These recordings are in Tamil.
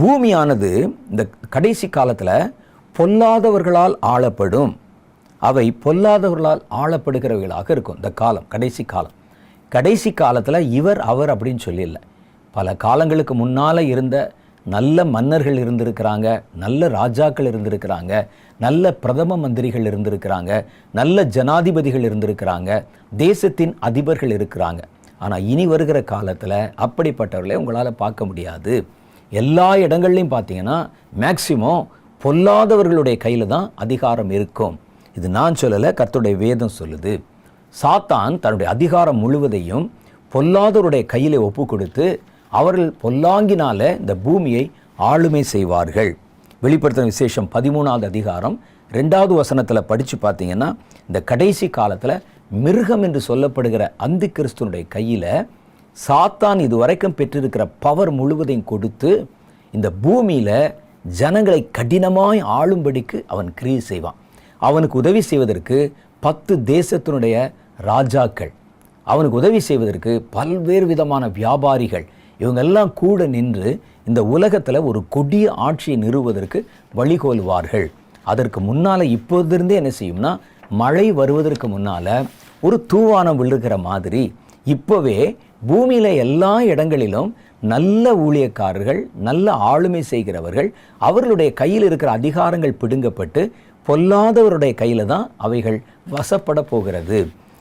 பூமியானது இந்த கடைசி காலத்தில் பொல்லாதவர்களால் ஆளப்படும். அவை பொல்லாதவர்களால் ஆளப்படுகிறவைகளாக இருக்கும். இந்த காலம் கடைசி காலம். கடைசி காலத்தில் இவர் அவர் அப்படின்னு சொல்லிடல பல காலங்களுக்கு முன்னால் இருந்த நல்ல மன்னர்கள் இருந்திருக்கிறாங்க நல்ல ராஜாக்கள் இருந்திருக்கிறாங்க நல்ல பிரதம மந்திரிகள் இருந்திருக்கிறாங்க நல்ல ஜனாதிபதிகள் இருந்திருக்கிறாங்க தேசத்தின் அதிபர்கள் இருக்கிறாங்க. ஆனால் இனி வருகிற காலத்தில் அப்படிப்பட்டவர்களை உங்களால் பார்க்க முடியாது. எல்லா இடங்கள்லையும் பார்த்தீங்கன்னா மேக்சிமம் பொல்லாதவர்களுடைய கையில் தான் அதிகாரம் இருக்கும். இது நான் சொல்லலை கர்த்தருடைய வேதம் சொல்லுது. சாத்தான் தன்னுடைய அதிகாரம் முழுவதையும் பொல்லாதவருடைய கையில் ஒப்பு கொடுத்து அவர்கள் பொல்லாங்கினால இந்த பூமியை ஆளுமை செய்வார்கள். வெளிப்படுத்தின விசேஷம் பதிமூணாவது அதிகாரம் ரெண்டாவது வசனத்தில் படித்து பார்த்தீங்கன்னா இந்த கடைசி காலத்தில் மிருகம் என்று சொல்லப்படுகிற அந்தி கிறிஸ்துவனுடைய கையில் சாத்தான் இதுவரைக்கும் பெற்றிருக்கிற பவர் முழுவதையும் கொடுத்து இந்த பூமியில் ஜனங்களை கடினமாய் ஆளும்படிக்கு அவன் கிரியை செய்வான். அவனுக்கு உதவி செய்வதற்கு பத்து தேசத்தினுடைய ராஜாக்கள் அவனுக்கு உதவி செய்வதற்கு பல்வேறு விதமான வியாபாரிகள் இவங்கெல்லாம் கூட நின்று இந்த உலகத்தில் ஒரு கொடிய ஆட்சியை நிறுவுவதற்கு வழிகோலுவார்கள். அதற்கு முன்னால் இப்போதிருந்தே என்ன செய்யும்னா மழை வருவதற்கு முன்னால் ஒரு தூவானம் விழுகிற மாதிரி இப்போவே பூமியில் எல்லா இடங்களிலும் நல்ல ஊழியக்காரர்கள் நல்ல ஆளுமை செய்கிறவர்கள் அவர்களுடைய கையில் இருக்கிற அதிகாரங்கள் பிடுங்கப்பட்டு பொல்லாதவருடைய கையில் தான் அவைகள் வசப்பட போகிறது.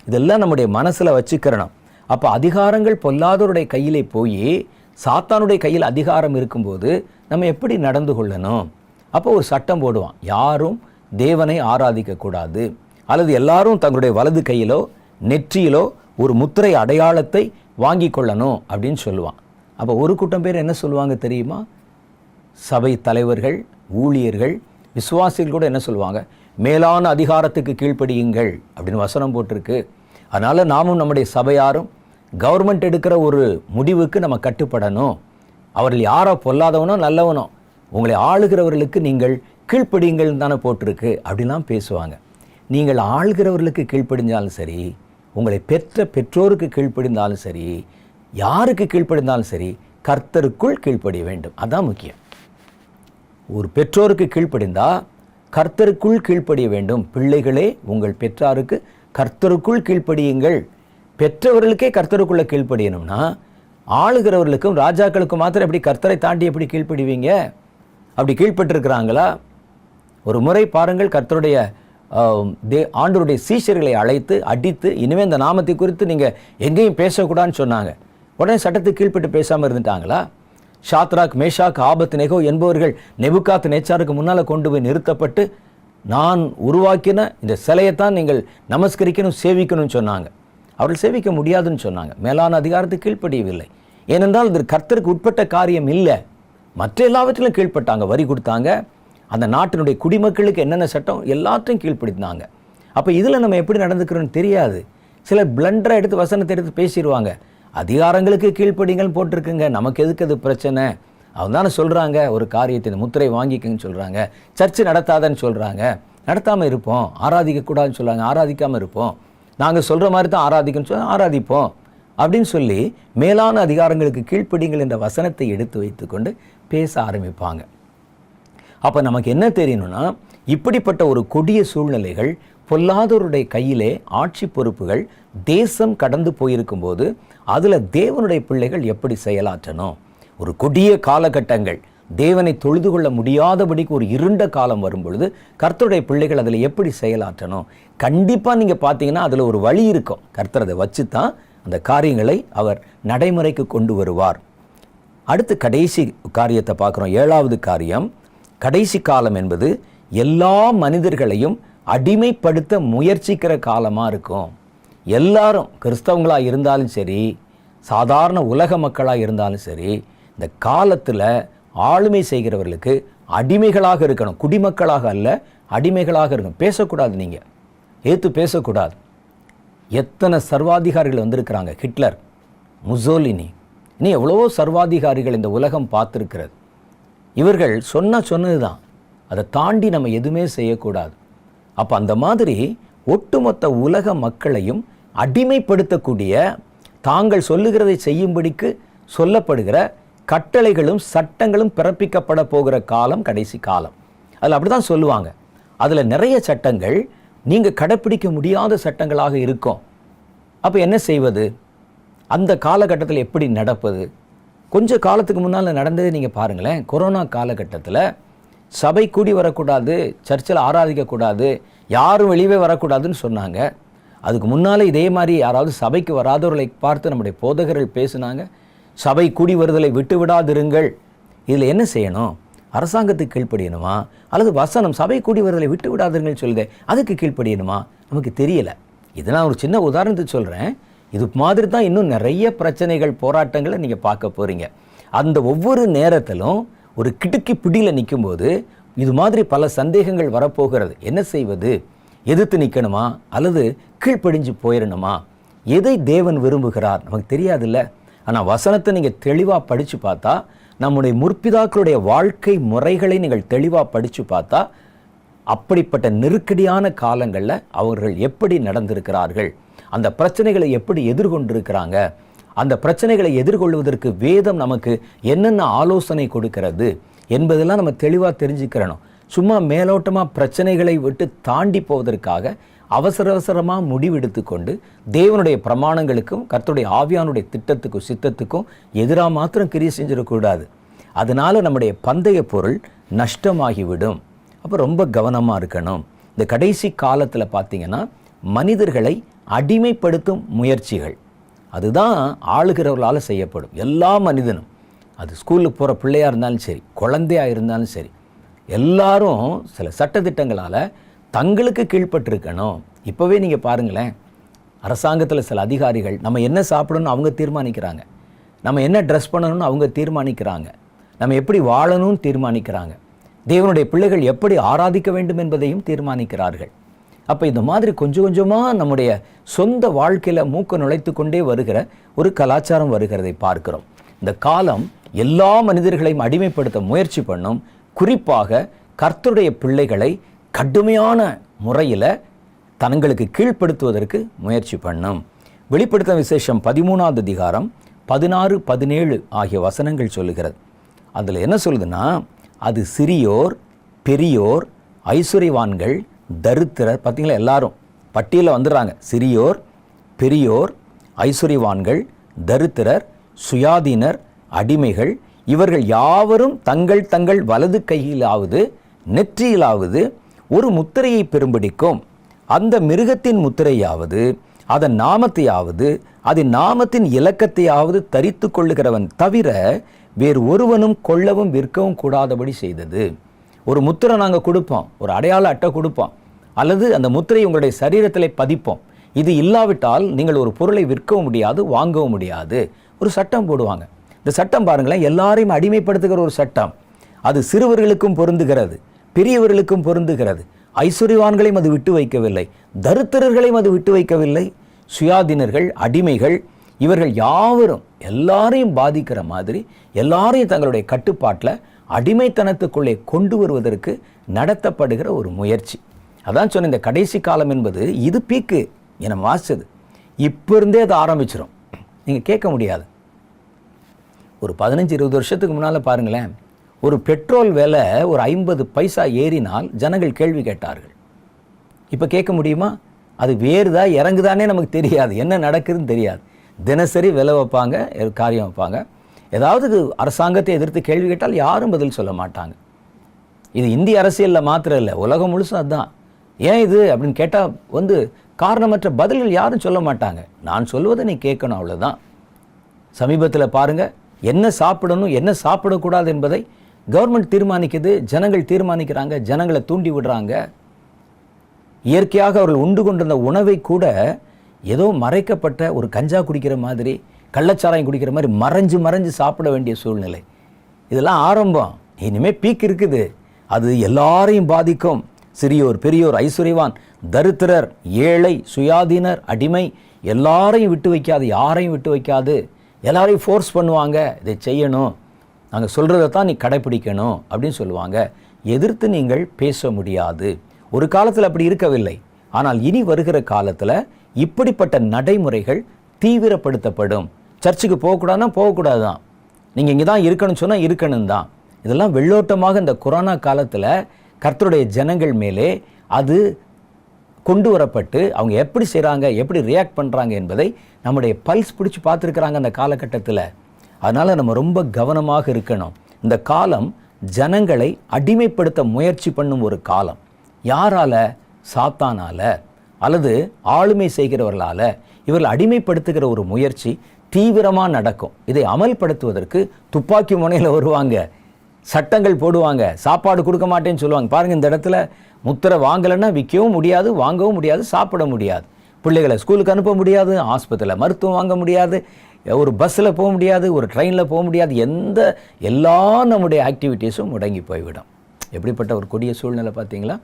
இதெல்லாம் நம்முடைய மனசில் வச்சுக்கிறணும். அப்போ அதிகாரங்கள் பொல்லாதவருடைய கையிலே போய் சாத்தானுடைய கையில் அதிகாரம் இருக்கும்போது நம்ம எப்படி நடந்து கொள்ளணும்? அப்போ ஒரு சட்டம் போடுவான். யாரும் தேவனை ஆராதிக்கக்கூடாது அல்லது எல்லாரும் தங்களுடைய வலது கையிலோ நெற்றியிலோ ஒரு முத்திரை அடையாளத்தை வாங்கி கொள்ளணும் அப்படின்னு சொல்லுவான். அப்போ ஒரு கூட்டம் பேர் என்ன சொல்லுவாங்க தெரியுமா? சபை தலைவர்கள் ஊழியர்கள் விசுவாசிகள் கூட என்ன சொல்லுவாங்க? மேலான அதிகாரத்துக்கு கீழ்ப்படியுங்கள் அப்படின்னு வசனம் போட்டிருக்கு. அதனால் நாமும் நம்முடைய சபையாரும் கவர்மெண்ட் எடுக்கிற ஒரு முடிவுக்கு நம்ம கட்டுப்படணும். அவர்கள் யாரோ பொல்லாதவனோ நல்லவனோ உங்களை ஆளுகிறவர்களுக்கு நீங்கள் கீழ்ப்படியுங்கள் தானே போட்டிருக்கு அப்படிலாம் பேசுவாங்க. நீங்கள் ஆள்கிறவர்களுக்கு கீழ்ப்படிஞ்சாலும் சரி உங்களை பெற்ற பெற்றோருக்கு கீழ்ப்படிந்தாலும் சரி யாருக்கு கீழ்ப்படிந்தாலும் சரி கர்த்தருக்குள் கீழ்ப்படிய வேண்டும். அதான் முக்கியம். ஒரு பெற்றோருக்கு கீழ்ப்படிந்தா கர்த்தருக்குள் கீழ்ப்படிய வேண்டும். பிள்ளைகளே உங்கள் பெற்றாருக்கு கர்த்தருக்குள் கீழ்ப்படியுங்கள். பெற்றவர்களுக்கே கர்த்தருக்குள்ளே கீழ்ப்படியணும்னா ஆளுகிறவர்களுக்கும் ராஜாக்களுக்கும் மாத்திரம் எப்படி கர்த்தரை தாண்டி எப்படி கீழ்ப்படுவீங்க? அப்படி கீழ்ப்பட்டிருக்கிறாங்களா? ஒரு முறை பாருங்கள் கர்த்தருடைய தே ஆண்டருடைய சீஷர்களை அழைத்து அடித்து இனிமே இந்த நாமத்தை குறித்து நீங்கள் எங்கேயும் பேசக்கூடாதுன்னு சொன்னாங்க. உடனே சட்டத்துக்கு கீழ்ப்பட்டு பேசாமல் இருந்துட்டாங்களா? ஷாத்ராக் மேஷாக் ஆபத் நெகோ என்பவர்கள் நெபுகாத் நேச்சாருக்கு முன்னால் கொண்டு போய் நிறுத்தப்பட்டு நான் உருவாக்கின இந்த சிலையைத்தான் நீங்கள் நமஸ்கரிக்கணும் சேவிக்கணும்னு சொன்னாங்க. அவர்கள் சேவிக்க முடியாதுன்னு சொன்னாங்க. மேலான அதிகாரத்துக்கு கீழ்ப்படியவில்லை. ஏனென்றால் இது கர்த்தருக்கு உட்பட்ட காரியம் இல்லை. மற்ற எல்லாவற்றிலும் கீழ்ப்பட்டாங்க வரி கொடுத்தாங்க. அந்த நாட்டினுடைய குடிமக்களுக்கு என்னென்ன சட்டம் எல்லாத்தையும் கீழ்ப்படுத்தினாங்க. அப்போ இதில் நம்ம எப்படி நடந்துக்கிறோன்னு தெரியாது. சிலர் பிளண்டராக எடுத்து வசனத்தை எடுத்து பேசிடுவாங்க அதிகாரங்களுக்கு கீழ்ப்படிங்கன்னு போட்டிருக்குங்க. நமக்கு எதுக்கு அது பிரச்சனை? அவங்க தானே சொல்கிறாங்க ஒரு காரியத்தை இந்த முத்திரை வாங்கிக்கங்கன்னு சொல்கிறாங்க சர்ச்சு நடத்தாதன்னு சொல்கிறாங்க நடத்தாமல் இருப்போம். ஆராதிக்கக்கூடாதுன்னு சொல்கிறாங்க ஆராதிக்காமல் இருப்போம். நாங்கள் சொல்கிற மாதிரி தான் ஆராதிக்கணும்னு சொல்லி ஆராதிப்போம். அப்படின்னு சொல்லி மேலான அதிகாரங்களுக்கு கீழ்ப்படிங்கள் என்ற வசனத்தை எடுத்து வைத்துக்கொண்டு பேச ஆரம்பிப்பாங்க. அப்போ நமக்கு என்ன தெரியணும்னா இப்படிப்பட்ட ஒரு கொடிய சூழ்நிலைகள் பொல்லாதவருடைய கையிலே ஆட்சி பொறுப்புகள் தேசம் கடந்து போயிருக்கும்போது அதில் தேவனுடைய பிள்ளைகள் எப்படி செயலாற்றணும்? ஒரு கொடிய காலகட்டங்கள் தேவனை தொழுது கொள்ள முடியாதபடிக்கு ஒரு இருண்ட காலம் வரும் பொழுது கர்த்தருடைய பிள்ளைகள் அதில் எப்படி செயலாற்றணும்? கண்டிப்பாக நீங்கள் பார்த்தீங்கன்னா அதில் ஒரு வழி இருக்கும். கர்த்தர் அதை வச்சு தான் அந்த காரியங்களை அவர் நடைமுறைக்கு கொண்டு வருவார். அடுத்து கடைசி காரியத்தை பார்க்குறோம். ஏழாவது காரியம் கடைசி காலம் என்பது எல்லா மனிதர்களையும் அடிமைப்படுத்த முயற்சிக்கிற காலமாக இருக்கும். எல்லாரும் கிறிஸ்தவங்களாக இருந்தாலும் சரி சாதாரண உலக மக்களாக இருந்தாலும் சரி இந்த காலத்தில் ஆளுமை செய்கிறவர்களுக்கு அடிமைகளாக இருக்கணும். குடிமக்களாக அல்ல அடிமைகளாக இருக்கணும். பேசக்கூடாது நீங்கள் ஏற்று பேசக்கூடாது. எத்தனை சர்வாதிகாரிகள் வந்திருக்கிறாங்க? Hitler Mussolini. இனி எவ்வளவோ சர்வாதிகாரிகள் இந்த உலகம் பார்த்துருக்கிறது. இவர்கள் சொன்னால் சொன்னது தான் அதை தாண்டி நம்ம எதுவுமே செய்யக்கூடாது. அப்போ அந்த மாதிரி ஒட்டுமொத்த உலக மக்களையும் அடிமைப்படுத்தக்கூடிய தாங்கள் சொல்லுகிறதை செய்யும்படிக்கு சொல்லப்படுகிற கட்டளைகளும் சட்டங்களும் பிறப்பிக்கப்பட போகிற காலம் கடைசி காலம். அதில் அப்படி தான் சொல்லுவாங்க. அதில் நிறைய சட்டங்கள் நீங்கள் கடைப்பிடிக்க முடியாத சட்டங்களாக இருக்கும். அப்போ என்ன செய்வது? அந்த காலகட்டத்தில் எப்படி நடப்பது? கொஞ்சம் காலத்துக்கு முன்னால் நடந்ததை நீங்கள் பாருங்களேன். கொரோனா காலகட்டத்தில் சபை கூடி வரக்கூடாது சர்ச்சில் ஆராதிக்கக்கூடாது யாரும் வெளியே வரக்கூடாதுன்னு சொன்னாங்க. அதுக்கு முன்னால் இதே மாதிரி யாராவது சபைக்கு வராதவர்களை பார்த்து நம்முடைய போதகர்கள் பேசுனாங்க. சபை கூடி வருதலை விட்டு விடாதிருங்கள். இதில் என்ன செய்யணும்? அரசாங்கத்துக்கு கீழ்ப்படியணுமா? அல்லது வசனம் சபை கூடி வருதலை விட்டு விடாதீர்கள் சொல்லுது அதுக்கு கீழ்ப்படியணுமா? நமக்கு தெரியலை. இது நான் ஒரு சின்ன உதாரணத்துக்கு சொல்கிறேன் இது மாதிரி தான் இன்னும் நிறைய பிரச்சனைகள் போராட்டங்களை நீங்கள் பார்க்க போகிறீங்க அந்த ஒவ்வொரு நேரத்திலும் ஒரு கிடுக்கி பிடியில் நிற்கும்போது இது மாதிரி பல சந்தேகங்கள் வரப்போகிறது. என்ன செய்வது? எதிர்த்து நிற்கணுமா அல்லது கீழ்ப்படிஞ்சு போயிடணுமா எதை தேவன் விரும்புகிறார்? நமக்கு தெரியாதுல்ல. ஆனால் வசனத்தை நீங்கள் தெளிவாக படித்து பார்த்தா நம்முடைய முற்பிதாக்களுடைய வாழ்க்கை முறைகளை நீங்கள் தெளிவாக படித்து பார்த்தா அப்படிப்பட்ட நெருக்கடியான காலங்களில் அவர்கள் எப்படி நடந்திருக்கிறார்கள்? அந்த பிரச்சனைகளை எப்படி எதிர்கொண்டிருக்கிறாங்க? அந்த பிரச்சனைகளை எதிர்கொள்வதற்கு வேதம் நமக்கு என்னென்ன ஆலோசனை கொடுக்கிறது என்பதெல்லாம் நம்ம தெளிவாக தெரிஞ்சுக்கிறணும். சும்மா மேலோட்டமாக பிரச்சனைகளை விட்டு தாண்டி போவதற்காக அவசர அவசரமாக முடிவெடுத்து கொண்டு தேவனுடைய பிரமாணங்களுக்கும் கர்த்தருடைய ஆவியானுடைய திட்டத்துக்கும் சித்தத்துக்கும் எதிராக மாத்திரம் கிரியை செஞ்சிடக்கூடாது. அதனால் நம்முடைய பந்தய பொருள் நஷ்டமாகிவிடும். அப்போ ரொம்ப கவனமாக இருக்கணும். இந்த கடைசி காலத்தில் பார்த்தீங்கன்னா மனிதர்களை அடிமைப்படுத்தும் முயற்சிகள். அதுதான் ஆளுகிறவர்களால் செய்யப்படும். எல்லா மனிதனும் அது ஸ்கூலுக்கு போகிற பிள்ளையாக இருந்தாலும் சரி குழந்தையாக இருந்தாலும் சரி எல்லாரும் சில சட்டத்திட்டங்களால் தங்களுக்கு கீழ்ப்பட்டிருக்கணும். இப்போவே நீங்கள் பாருங்களேன் அரசாங்கத்தில் சில அதிகாரிகள் நம்ம என்ன சாப்பிடணும்னு அவங்க தீர்மானிக்கிறாங்க. நம்ம என்ன ட்ரெஸ் பண்ணணும்னு அவங்க தீர்மானிக்கிறாங்க. நம்ம எப்படி வாழணும்னு தீர்மானிக்கிறாங்க. தேவனுடைய பிள்ளைகள் எப்படி ஆராதிக்க வேண்டும் என்பதையும் தீர்மானிக்கிறார்கள். அப்போ இந்த மாதிரி கொஞ்சம் கொஞ்சமாக நம்முடைய சொந்த வாழ்க்கையில் மூக்க நுழைத்து கொண்டே வருகிற ஒரு கலாச்சாரம் வருகிறதை பார்க்கிறோம். இந்த காலம் எல்லா மனிதர்களையும் அடிமைப்படுத்த முயற்சி பண்ணும். குறிப்பாக கர்த்தருடைய பிள்ளைகளை கடுமையான முறையில் தங்களுக்கு கீழ்ப்படுத்துவதற்கு முயற்சி பண்ணும். வெளிப்படுத்த விசேஷம் பதிமூணாவது அதிகாரம் பதினாறு பதினேழு ஆகிய வசனங்கள் சொல்லுகிறது. அதில் என்ன சொல்லுதுன்னா அது சிறியோர் பெரியோர் ஐஸ்வர்யவான்கள் தரித்திரர் பார்த்தீங்களா எல்லாரும் பட்டியலில் வந்துடுறாங்க. சிறியோர் பெரியோர் ஐஸ்வர்யவான்கள் தரித்திரர் சுயாதீனர் அடிமைகள் இவர்கள் யாவரும் தங்கள் தங்கள் வலது கையிலாவது நெற்றியிலாவது ஒரு முத்திரையை பெரும்பிடிக்கும். அந்த மிருகத்தின் முத்திரையாவது அதன் நாமத்தையாவது அதன் நாமத்தின் இலக்கத்தையாவது தரித்து கொள்ளுகிறவன் தவிர வேறு ஒருவனும் கொள்ளவும் விற்கவும் கூடாதபடி செய்தது. ஒரு முத்திரை நாங்கள் கொடுப்போம். ஒரு அடையாள அட்டை கொடுப்போம். அல்லது அந்த முத்திரை உங்களுடைய சரீரத்தில் பதிப்போம். இது இல்லாவிட்டால் நீங்கள் ஒரு பொருளை விற்கவும் முடியாது வாங்கவும் முடியாது. ஒரு சட்டம் போடுவாங்க. இந்த சட்டம் பாருங்களேன் எல்லாரையும் அடிமைப்படுத்துகிற ஒரு சட்டம். அது சிறுவர்களுக்கும் பொருந்துகிறது பெரியவர்களுக்கும் பொருந்துகிறது. ஐஸ்வர்யவான்களையும் அது விட்டு வைக்கவில்லை தருத்திரர்களையும் அது விட்டு வைக்கவில்லை. சுயாதீனர்கள் அடிமைகள் இவர்கள் யாவரும் எல்லாரையும் பாதிக்கிற மாதிரி எல்லாரையும் தங்களுடைய கட்டுப்பாட்டில் அடிமைத்தனத்துக்குள்ளே கொண்டு வருவதற்கு நடத்தப்படுகிற ஒரு முயற்சி. அதான் சொன்ன இந்த கடைசி காலம் என்பது இது பீக்கு என வாசிச்சது இப்போ இருந்தே அது ஆரம்பிச்சிடும் நீங்கள் கேட்க முடியாது. ஒரு பதினஞ்சு இருபது வருஷத்துக்கு முன்னால் பாருங்களேன். ஒரு பெட்ரோல் விலை ஒரு ஐம்பது பைசா ஏறினால் ஜனங்கள் கேள்வி கேட்டார்கள். இப்போ கேட்க முடியுமா? அது வேறுதா இறங்குதானே நமக்கு தெரியாது. என்ன நடக்குதுன்னு தெரியாது. தினசரி விலை வைப்பாங்க காரியம் வைப்பாங்க. ஏதாவது அரசாங்கத்தை எதிர்த்து கேள்வி கேட்டால் யாரும் பதில் சொல்ல மாட்டாங்க. இது இந்திய அரசியலில் மாத்திரம் இல்லை உலகம் முழுசும் அதுதான் ஏன் இது அப்படின்னு கேட்டால் வந்து காரணமற்ற பதில்கள் யாரும் சொல்ல மாட்டாங்க. நான் சொல்வதை நீ கேட்கணும் அவ்வளோதான் சமீபத்தில் பாருங்கள் என்ன சாப்பிடணும் என்ன சாப்பிடக்கூடாது என்பதை கவர்மெண்ட் தீர்மானிக்குது ஜனங்கள் தீர்மானிக்கிறாங்க ஜனங்களை தூண்டி விடுறாங்க. இயற்கையாக அவர்கள் உண்டு கொண்டிருந்த உணவை கூட ஏதோ மறைக்கப்பட்ட ஒரு கஞ்சா குடிக்கிற மாதிரி கள்ளச்சாராயம் குடிக்கிற மாதிரி மறைஞ்சு மறைஞ்சு சாப்பிட வேண்டிய சூழ்நிலை. இதெல்லாம் ஆரம்பம். இனிமேல் பீக் இருக்குது. அது எல்லாரையும் பாதிக்கும். சிறியோர் பெரியோர் ஐஸ்வர்யவான் தரித்திரர் ஏழை சுயாதீனர் அடிமை எல்லாரையும் விட்டு வைக்காது. யாரையும் விட்டு வைக்காது. எல்லாரையும் ஃபோர்ஸ் பண்ணுவாங்க. இதை செய்யணும். நாங்கள் சொல்கிறத தான் நீ கடைப்பிடிக்கணும் அப்படின்னு சொல்லுவாங்க. எதிர்த்து நீங்கள் பேச முடியாது. ஒரு காலத்தில் அப்படி இருக்கவில்லை. ஆனால் இனி வருகிற காலத்தில் இப்படிப்பட்ட நடைமுறைகள் தீவிரப்படுத்தப்படும். சர்ச்சுக்கு போகக்கூடாதுன்னா போகக்கூடாது தான் நீங்கள் இங்கே தான் இருக்கணும்னு சொன்னால் இருக்கணும் தான். இதெல்லாம் வெள்ளோட்டமாக இந்த கொரோனா காலத்தில் கர்த்தருடைய ஜனங்கள் மேலே அது கொண்டு வரப்பட்டு அவங்க எப்படி செய்கிறாங்க எப்படி ரியாக்ட் பண்ணுறாங்க என்பதை நம்முடைய பல்ஸ் பிடிச்சி பார்த்துருக்குறாங்க அந்த காலகட்டத்தில். அதனால் நம்ம ரொம்ப கவனமாக இருக்கணும். இந்த காலம் ஜனங்களை அடிமைப்படுத்த முயற்சி பண்ணும் ஒரு காலம். யாரால்? சாத்தானால. அல்லது ஆளுமை செய்கிறவர்களால். இவர்கள் அடிமைப்படுத்துகிற ஒரு முயற்சி தீவிரமாக நடக்கும். இதை அமல்படுத்துவதற்கு துப்பாக்கி முனையில் வருவாங்க. சட்டங்கள் போடுவாங்க. சாப்பாடு கொடுக்க மாட்டேன்னு சொல்லுவாங்க. பாருங்கள் இந்த இடத்துல முத்திரை வாங்கலைன்னா விற்கவும் முடியாது வாங்கவும் முடியாது சாப்பிட முடியாது. பிள்ளைகளை ஸ்கூலுக்கு அனுப்ப முடியாது ஆஸ்பத்திரியில் மருத்துவம் வாங்க முடியாது ஒரு பஸ்ஸில் போக முடியாது ஒரு ட்ரெயினில் போக முடியாது எந்த எல்லா நம்முடைய ஆக்டிவிட்டீஸும் முடங்கி போய்விடும். எப்படிப்பட்ட ஒரு கொடிய சூழ்நிலை பார்த்தீங்களா?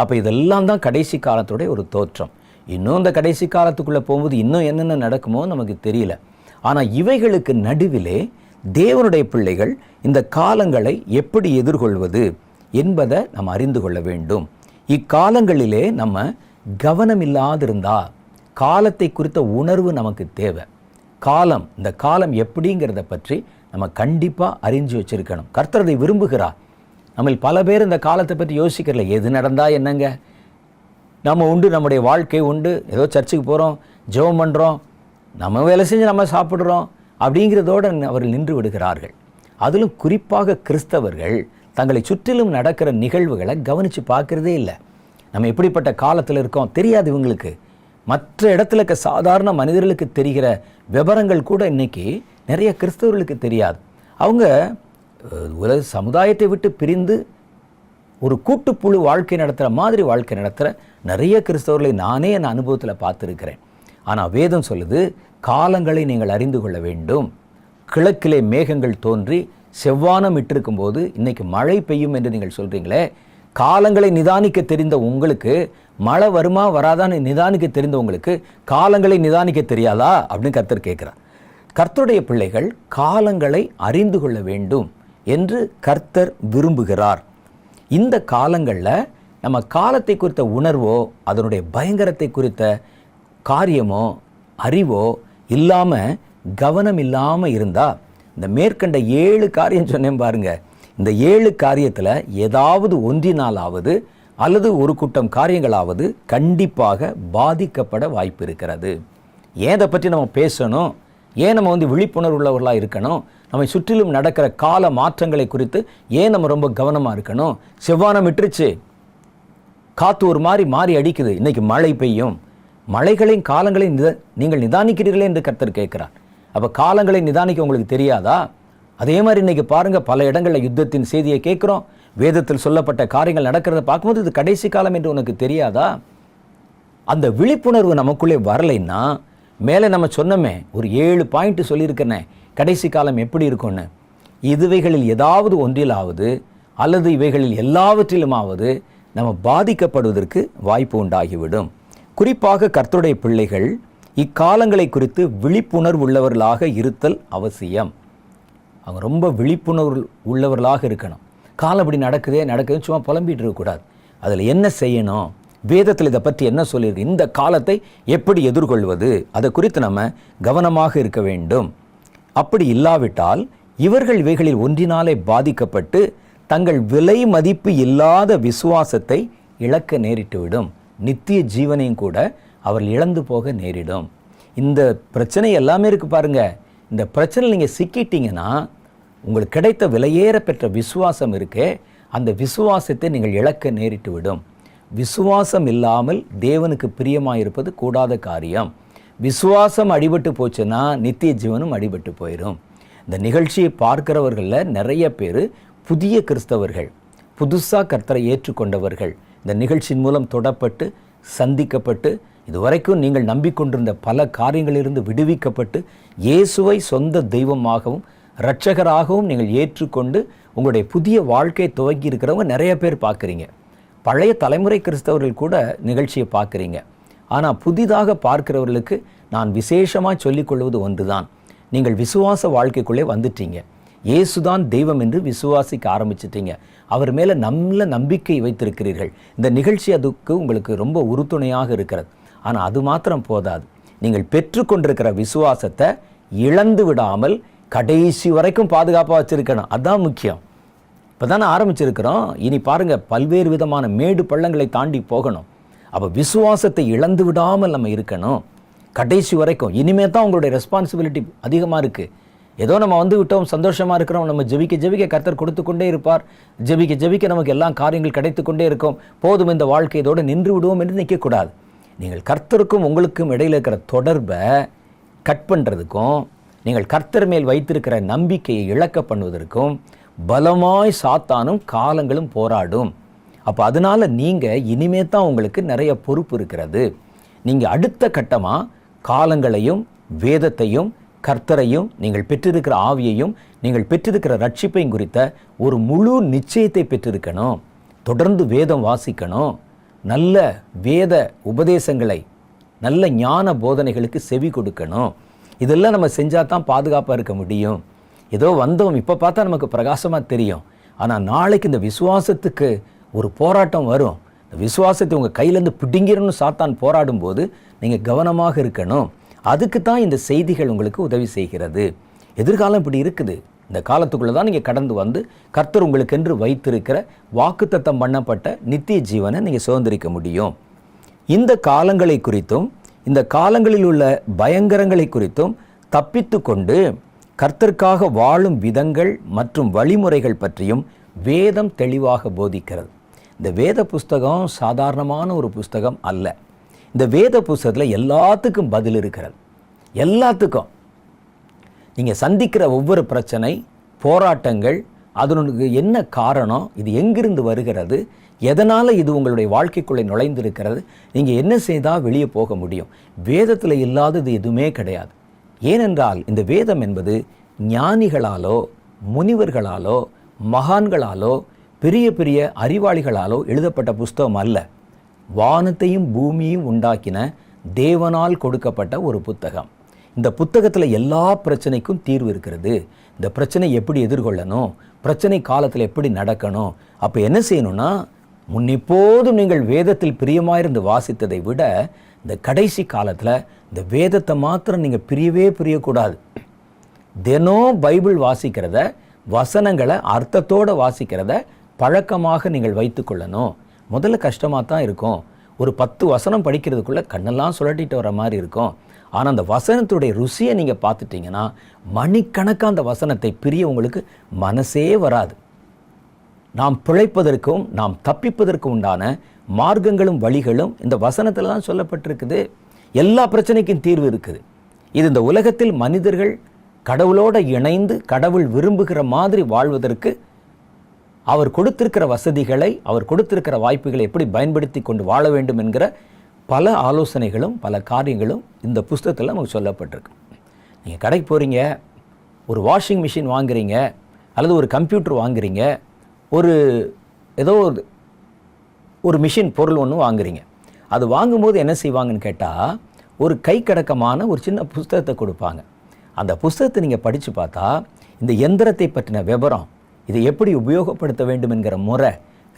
அப்போ இதெல்லாம் தான் கடைசி காலத்துடைய ஒரு தோற்றம். இன்னும் இந்த கடைசி காலத்துக்குள்ளே போகும்போது இன்னும் என்னென்ன நடக்குமோ நமக்கு தெரியல. ஆனால் இவைகளுக்கு நடுவிலே தேவனுடைய பிள்ளைகள் இந்த காலங்களை எப்படி எதிர்கொள்வது என்பதை நம்ம அறிந்து கொள்ள வேண்டும். இக்காலங்களிலே நம்ம கவனம் இல்லாதிருந்தா காலத்தை குறித்த உணர்வு நமக்கு தேவை. காலம் இந்த காலம் எப்படிங்கிறத பற்றி நம்ம கண்டிப்பாக அறிஞ்சு வச்சிருக்கணும். கர்த்தரதை அதை விரும்புகிறார். நம்ம பல பேர் இந்த காலத்தை பற்றி யோசிக்கிறல எது நடந்தால் என்னங்க? நம்ம உண்டு நம்முடைய வாழ்க்கை உண்டு. ஏதோ சர்ச்சுக்கு போகிறோம் ஜெபம் பண்ணுறோம் நம்ம வேலை செஞ்சு நம்ம சாப்பிட்றோம் அப்படிங்கிறதோடு அவர்கள் நின்று விடுகிறார்கள். அதிலும் குறிப்பாக கிறிஸ்தவர்கள் தங்களை சுற்றிலும் நடக்கிற நிகழ்வுகளை கவனித்து பார்க்குறதே இல்லை. நம்ம எப்படிப்பட்ட காலத்தில் இருக்கோம் தெரியாது இவங்களுக்கு. மற்ற இடத்துல இருக்க சாதாரண மனிதர்களுக்கு தெரிகிற விவரங்கள் கூட இன்றைக்கி நிறைய கிறிஸ்தவர்களுக்கு தெரியாது. அவங்க உலக சமுதாயத்தை விட்டு பிரிந்து ஒரு கூட்டுப்புழு வாழ்க்கை நடத்துகிற மாதிரி வாழ்க்கை நடத்துகிற நிறைய கிறிஸ்தவர்களை நானே என் அனுபவத்தில் பார்த்துருக்கிறேன். ஆனால் வேதம் சொல்லுது காலங்களை நீங்கள் அறிந்து கொள்ள வேண்டும். கிழக்கிலே மேகங்கள் தோன்றி செவ்வானம் இட்டிருக்கும் போது இன்னைக்கு மழை பெய்யும் என்று நீங்கள் சொல்கிறீங்களே காலங்களை நிதானிக்க தெரிந்த உங்களுக்கு மழை வருமா வராதான்னு நிதானிக்க தெரிந்த உங்களுக்கு காலங்களை நிதானிக்க தெரியாதா? அப்படின்னு கர்த்தர் கேட்குறார். கர்த்தருடைய பிள்ளைகள் காலங்களை அறிந்து கொள்ள வேண்டும் என்று கர்த்தர் விரும்புகிறார். இந்த காலங்களில் நம்ம காலத்தை குறித்த உணர்வோ அதனுடைய பயங்கரத்தை குறித்த காரியமோ அறிவோ இல்லாமல் கவனம் இல்லாமல் இருந்தால் இந்த மேற்கண்ட ஏழு காரியம் சொன்னேன் பாருங்கள் இந்த ஏழு காரியத்தில் ஏதாவது ஒன்றினாலாவது அல்லது ஒரு கூட்டம் காரியங்களாவது கண்டிப்பாக பாதிக்கப்பட வாய்ப்பு இருக்கிறது. ஏன் இதை பற்றி நம்ம பேசணும்? ஏன் நம்ம வந்து விழிப்புணர்வு உள்ளவர்களாக இருக்கணும்? நம்மை சுற்றிலும் நடக்கிற கால மாற்றங்களை குறித்து ஏன் நம்ம ரொம்ப கவனமாக இருக்கணும்? செவ்வானம் விட்டுருச்சு காற்று ஒரு மாதிரி மாறி அடிக்குது. இன்னைக்கு மழை பெய்யும். மலைகளின் காலங்களை நித நீங்கள் நிதானிக்கிறீர்களே என்று கர்த்தர் கேட்கிறார். அப்போ காலங்களை நிதானிக்க உங்களுக்கு தெரியாதா? அதே மாதிரி இன்னைக்கு பாருங்கள் பல இடங்களில் யுத்தத்தின் செய்தியை கேட்குறோம். வேதத்தில் சொல்லப்பட்ட காரியங்கள் நடக்கிறத பார்க்கும்போது இது கடைசி காலம் என்று உனக்கு தெரியாதா? அந்த விழிப்புணர்வு நமக்குள்ளே வரலைன்னா மேலே நம்ம சொன்னோமே ஒரு ஏழு பாயிண்ட் சொல்லியிருக்கேனே கடைசி காலம் எப்படி இருக்கும்னு. இதுவைகளில் ஏதாவது ஒன்றிலாவது அல்லது இவைகளில் எல்லாவற்றிலுமாவது நம்ம பாதிக்கப்படுவதற்கு வாய்ப்பு உண்டாகிவிடும். குறிப்பாக கர்த்தருடைய பிள்ளைகள் இக்காலங்களை குறித்து விழிப்புணர்வு உள்ளவர்களாக இருத்தல் அவசியம். அவங்க ரொம்ப விழிப்புணர்வு உள்ளவர்களாக இருக்கணும். காலம் இப்படி நடக்குதே நடக்குதுன்னு சும்மா புலம்பிட்டு இருக்கக்கூடாது அதில் என்ன செய்யணும்? வேதத்தில் இதை பற்றி என்ன சொல்லியிருக்கு? இந்த காலத்தை எப்படி எதிர்கொள்வது? அதை குறித்து நம்ம கவனமாக இருக்க வேண்டும். அப்படி இல்லாவிட்டால் இவர்கள் இவைகளில் ஒன்றினாலே பாதிக்கப்பட்டு தங்கள் விலை மதிப்பு இல்லாத விசுவாசத்தை இழக்க நேரிட்டுவிடும். நித்திய ஜீவனையும் கூட அவர்கள் இழந்து போக நேரிடும். இந்த பிரச்சனை எல்லாமே இருக்குது பாருங்க. இந்த பிரச்சனை நீங்கள் சிக்கிட்டீங்கன்னா உங்களுக்கு கிடைத்த விலையேற பெற்ற விசுவாசம் இருக்கே அந்த விசுவாசத்தை நீங்கள் இழக்க நேரிட்டு விடும். விசுவாசம் இல்லாமல் தேவனுக்கு பிரியமாயிருப்பது கூடாத காரியம். விசுவாசம் அடிபட்டு போச்சுன்னா நித்திய ஜீவனும் அடிபட்டு போயிடும் இந்த நிகழ்ச்சியை பார்க்கிறவர்களில் நிறைய பேர் புதிய கிறிஸ்தவர்கள் புதுசாக கர்த்தரை ஏற்றுக்கொண்டவர்கள் இந்த நிகழ்ச்சியின் மூலம் தொடப்பட்டு சந்திக்கப்பட்டு இதுவரைக்கும் நீங்கள் நம்பிக்கொண்டிருந்த பல காரியங்களிலிருந்து விடுவிக்கப்பட்டு இயேசுவை சொந்த தெய்வமாகவும் இரட்சகராகவும் நீங்கள் ஏற்றுக்கொண்டு உங்களுடைய புதிய வாழ்க்கையை துவங்கி இருக்கிறவங்க நிறைய பேர் பார்க்குறீங்க. பழைய தலைமுறை கிறிஸ்தவர்கள் கூட நிகழ்ச்சியை பார்க்குறீங்க. ஆனால் புதிதாக பார்க்கிறவர்களுக்கு நான் விசேஷமாக சொல்லிக்கொள்வது ஒன்றுதான். நீங்கள் விசுவாச வாழ்க்கைக்குள்ளே வந்துட்டீங்க. இயேசுதான் தெய்வம் என்று விசுவாசிக்க ஆரம்பிச்சிட்டீங்க. அவர் மேலே நல்ல நம்பிக்கை வைத்திருக்கிறீர்கள். இந்த நிகழ்ச்சி அதுக்கு உங்களுக்கு ரொம்ப உறுதுணையாக இருக்கிறது. ஆனால் அது மாத்திரம் போதாது. நீங்கள் பெற்றுக்கொண்டிருக்கிற விசுவாசத்தை இழந்து விடாமல் கடைசி வரைக்கும் பாதுகாப்பாக வச்சிருக்கணும். அதான் முக்கியம். இப்போ தானே ஆரம்பிச்சிருக்கிறோம். இனி பாருங்கள் பல்வேறு விதமான மேடு பள்ளங்களை தாண்டி போகணும். அப்போ விசுவாசத்தை இழந்து விடாமல் நம்ம இருக்கணும். கடைசி வரைக்கும். இனிமே தான் உங்களுடைய ரெஸ்பான்சிபிலிட்டி அதிகமாக இருக்குது ஏதோ நம்ம வந்து விட்டோம் சந்தோஷமாக இருக்கிறோம் நம்ம ஜெபிக்க ஜெபிக்க கர்த்தர் கொடுத்து கொண்டே இருப்பார். ஜெபிக்க ஜெபிக்க நமக்கு எல்லா காரியங்கள் கிடைத்து கொண்டே இருக்கும். போதும் இந்த வாழ்க்கை இதோடு நின்று விடுவோம் என்று நிற்கக்கூடாது. நீங்கள் கர்த்தருக்கும் உங்களுக்கும் இடையில் இருக்கிற தொடர்பை கட் பண்ணுறதுக்கும் நீங்கள் கர்த்தர் மேல் வைத்திருக்கிற நம்பிக்கையை இழக்க பண்ணுவதற்கும் பலமாய் சாத்தானும் காலங்களும் போராடும். அப்போ அதனால நீங்கள் இனிமே தான் உங்களுக்கு நிறைய பொறுப்பு இருக்கிறது. நீங்கள் அடுத்த கட்டமாக காலங்களையும் வேதத்தையும் கர்த்தரையும் நீங்கள் பெற்றிருக்கிற ஆவியையும் நீங்கள் பெற்றிருக்கிற ரட்சிப்பையும் குறித்த ஒரு முழு நிச்சயத்தை பெற்றிருக்கணும். தொடர்ந்து வேதம் வாசிக்கணும். நல்ல வேத உபதேசங்களை நல்ல ஞான போதனைகளுக்கு செவி கொடுக்கணும். இதெல்லாம் நம்ம செஞ்சால் தான் பாதுகாப்பாக இருக்க முடியும். ஏதோ வந்தோம் இப்போ பார்த்தா நமக்கு பிரகாசமாக தெரியும். ஆனால் நாளைக்கு இந்த விசுவாசத்துக்கு ஒரு போராட்டம் வரும். இந்த விசுவாசத்தை உங்கள் கையிலேருந்து பிடுங்கிடணும்னு சாத்தான் போராடும்போது நீங்கள் கவனமாக இருக்கணும். அதுக்கு தான் இந்த செய்திகள் உங்களுக்கு உதவி செய்கிறது. எதிர்காலம் இப்படி இருக்குது. இந்த காலத்துக்குள்ளே தான் நீங்கள் கடந்து வந்து கர்த்தர் உங்களுக்கென்று வைத்திருக்கிற வாக்குத்தத்தம் பண்ணப்பட்ட நித்திய ஜீவனை நீங்கள் சுதந்திரிக்க முடியும். இந்த காலங்களை குறித்தும் இந்த காலங்களில் உள்ள பயங்கரங்களை குறித்தும் தப்பித்து கொண்டு கர்த்தருக்காக வாழும் விதங்கள் மற்றும் வழிமுறைகள் பற்றியும் வேதம் தெளிவாக போதிக்கிறது. இந்த வேத புஸ்தகம் சாதாரணமான ஒரு புஸ்தகம் அல்ல. இந்த வேத புஸ்தகத்தில் எல்லாத்துக்கும் பதில் இருக்கிறது. எல்லாத்துக்கும். நீங்கள் சந்திக்கிற ஒவ்வொரு பிரச்சனை போராட்டங்கள் அதனுக்கு என்ன காரணம் இது எங்கிருந்து வருகிறது எதனால் இது உங்களுடைய வாழ்க்கைக்குள்ளே நுழைந்திருக்கிறது நீங்கள் என்ன செய்தால் வெளியே போக முடியும். வேதத்தில் இல்லாதது எதுவுமே கிடையாது. ஏனென்றால் இந்த வேதம் என்பது ஞானிகளாலோ முனிவர்களாலோ மகான்களாலோ பெரிய பெரிய அறிவாளிகளாலோ எழுதப்பட்ட புஸ்தகம் அல்ல. வானத்தையும் பூமியும் உண்டாக்கின தேவனால் கொடுக்கப்பட்ட ஒரு புத்தகம். இந்த புத்தகத்தில் எல்லா பிரச்சனைக்கும் தீர்வு இருக்கிறது. இந்த பிரச்சனை எப்படி எதிர்கொள்ளணும்? பிரச்சனை காலத்தில் எப்படி நடக்கணும்? அப்போ என்ன செய்யணும்னா முன்னெப்போதும் நீங்கள் வேதத்தில் பிரியமாயிருந்து வாசித்ததை விட இந்த கடைசி காலத்தில் இந்த வேதத்தை மாத்திரம் நீங்கள் பிரியவே பிரியக்கூடாது. தினம் பைபிள் வாசிக்கிறத வசனங்களை அர்த்தத்தோடு வாசிக்கிறத பழக்கமாக நீங்கள் வைத்துக்கொள்ளணும் முதல்ல கஷ்டமாக தான் இருக்கும். ஒரு பத்து வசனம் படிக்கிறதுக்குள்ளே கண்ணெல்லாம் சுழட்டிட்டு வர மாதிரி இருக்கும். ஆனால் அந்த வசனத்துடைய ருசியை நீங்கள் பார்த்துட்டிங்கன்னா மணிக்கணக்காக அந்த வசனத்தை பிரிய உங்களுக்கு மனசே வராது. நாம் பிழைப்பதற்கும் நாம் தப்பிப்பதற்கும் உண்டான மார்க்கங்களும் வழிகளும் இந்த வசனத்தில் தான் சொல்லப்பட்டிருக்குது. எல்லா பிரச்சனைக்கும் தீர்வு இருக்குது. இது இந்த உலகத்தில் மனிதர்கள் கடவுளோடு இணைந்து கடவுள் விரும்புகிற மாதிரி வாழ்வதற்கு அவர் கொடுத்திருக்கிற வசதிகளை அவர் கொடுத்திருக்கிற வாய்ப்புகளை எப்படி பயன்படுத்தி கொண்டு வாழ வேண்டும் என்கிற பல ஆலோசனைகளும் பல காரியங்களும் இந்த புஸ்தகத்தில் நமக்கு சொல்லப்பட்டிருக்கு. நீங்கள் கடைக்கு போகிறீங்க ஒரு வாஷிங் மிஷின் வாங்குறீங்க அல்லது ஒரு கம்ப்யூட்டர் வாங்குறீங்க ஒரு ஏதோ ஒரு ஒரு மிஷின் பொருள் ஒன்று வாங்குறீங்க. அது வாங்கும்போது என்ன செய்வாங்கன்னு கேட்டால் ஒரு கை கடக்கமான ஒரு சின்ன புஸ்தகத்தை கொடுப்பாங்க. அந்த புஸ்தகத்தை நீங்கள் படித்து பார்த்தா இந்த எந்திரத்தை பற்றின விவரம் இதை எப்படி உபயோகப்படுத்த வேண்டும் என்கிற முறை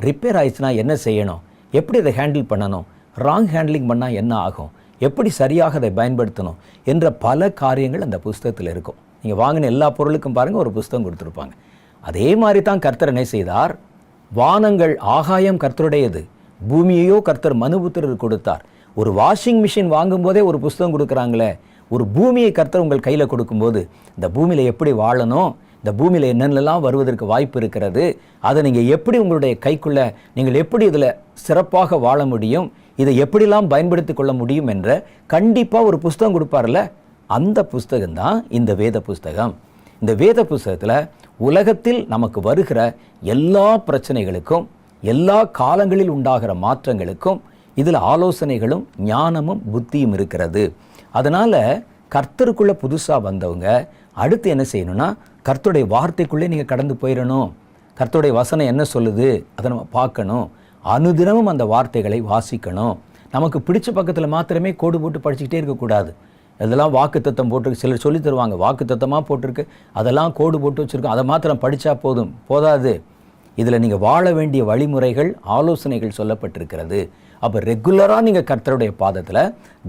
ரிப்பேர் ஆயிடுச்சுன்னா என்ன செய்யணும்? எப்படி அதை ஹேண்டில் பண்ணணும்? ராங் ஹேண்ட்லிங் பண்ணால் என்ன ஆகும்? எப்படி சரியாக அதை பயன்படுத்தணும்? என்ற பல காரியங்கள் அந்த புஸ்தகத்தில் இருக்கும். நீங்கள் வாங்கின எல்லா பொருளுக்கும் பாருங்கள் ஒரு புஸ்தகம் கொடுத்துருப்பாங்க. அதே மாதிரி தான் கர்த்தர் என்ன செய்தார்? வானங்கள் ஆகாயம் கர்த்தருடையது. பூமியையோ கர்த்தர் மனுபுத்திரர் கொடுத்தார். ஒரு வாஷிங் மிஷின் வாங்கும்போதே ஒரு புஸ்தகம் கொடுக்குறாங்களே ஒரு பூமியை கர்த்தர் உங்கள் கையில் கொடுக்கும்போது இந்த பூமியில் எப்படி வாழணும்? இந்த பூமியில் என்னென்னலாம் வருவதற்கு வாய்ப்பு இருக்கிறது அதை நீங்கள் எப்படி உங்களுடைய கைக்குள்ள நீங்கள் எப்படி இதில் சிறப்பாக வாழ முடியும் இதை எப்படிலாம் பயன்படுத்தி கொள்ள முடியும் என்ற கண்டிப்பாக ஒரு புஸ்தகம் கொடுப்பார்ல அந்த புஸ்தகம் தான் இந்த வேத புஸ்தகம். இந்த வேத புஸ்தகத்தில் உலகத்தில் நமக்கு வருகிற எல்லா பிரச்சனைகளுக்கும் எல்லா காலங்களில் உண்டாகிற மாற்றங்களுக்கும் இதில் ஆலோசனைகளும் ஞானமும் புத்தியும் இருக்கிறது. அதனால் கர்த்தருக்குள்ளே புதுசாக வந்தவங்க அடுத்து என்ன செய்யணும்னா கர்த்தருடைய வார்த்தைக்குள்ளே நீங்கள் கடந்து போயிடணும். கர்த்தருடைய வசனம் என்ன சொல்லுது அதை நம்ம பார்க்கணும். அனுதினமும் அந்த வார்த்தைகளை வாசிக்கணும். நமக்கு பிடிச்ச பக்கத்தில் மாத்திரமே கோடு போட்டு படிச்சுக்கிட்டே இருக்கக்கூடாது. இதெல்லாம் வாக்கு தத்தம் போட்டிருக்கு. சிலர் சொல்லி தருவாங்க வாக்கு தத்தமாக போட்டிருக்கு. அதெல்லாம் கோடு போட்டு வச்சுருக்கோம். அதை மாத்திரம் படித்தா போதும். போதாது. இதில் நீங்கள் வாழ வேண்டிய வழிமுறைகள் ஆலோசனைகள் சொல்லப்பட்டிருக்கிறது. அப்போ ரெகுலராக நீங்கள் கர்த்தருடைய பாதத்தில்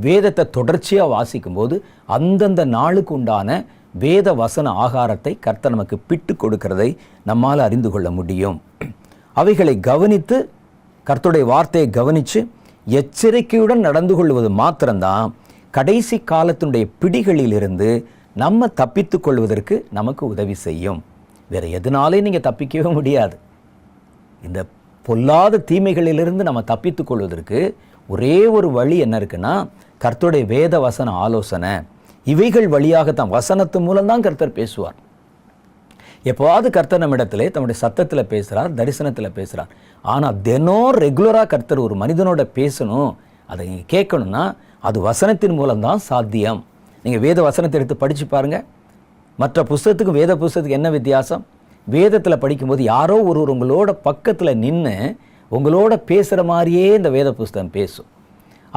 வேதத்தை தொடர்ச்சியாக வாசிக்கும்போது அந்தந்த நாளுக்கு உண்டான வேத வசன ஆகாரத்தை கர்த்தர் நமக்கு பிட்டு கொடுக்கிறதை நம்மால் அறிந்து கொள்ள முடியும். அவைகளை கவனித்து கர்த்தருடைய வார்த்தையை கவனித்து எச்சரிக்கையுடன் நடந்து கொள்வது மாத்திரம்தான் கடைசி காலத்தினுடைய பிடிகளிலிருந்து நம்ம தப்பித்து கொள்வதற்கு நமக்கு உதவி செய்யும். வேறு எதனாலே நீங்கள் தப்பிக்கவே முடியாது. இந்த பொல்லாத தீமைகளிலிருந்து நம்ம தப்பித்து கொள்வதற்கு ஒரே ஒரு வழி என்ன இருக்குன்னா கர்த்தருடைய வேத வசன ஆலோசனை. இவைகள் வழியாகத்தான் வசனத்து மூலம்தான் கர்த்தர் பேசுவார். எப்போவாவது கர்த்தர் நம்மிடத்திலே தம்முடைய சத்தத்தில் பேசுகிறார் தரிசனத்தில் பேசுகிறார் ஆனால் தினம் ரெகுலராக கர்த்தர் ஒரு மனிதனோட பேசணும் அதை நீங்கள் கேட்கணும்னா அது வசனத்தின் மூலம்தான் சாத்தியம். நீங்கள் வேத வசனத்தை எடுத்து படித்து பாருங்கள் மற்ற புஸ்தகத்துக்கும் வேத புஸ்தகத்துக்கு என்ன வித்தியாசம்? வேதத்தில் படிக்கும்போது யாரோ ஒருவர் உங்களோட பக்கத்தில் நின்று உங்களோட பேசுகிற மாதிரியே இந்த வேத புஸ்தகம் பேசும்.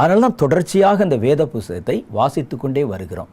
அதனால தான் தொடர்ச்சியாக இந்த வேத புஸ்தகத்தை வாசித்து கொண்டே வருகிறோம்.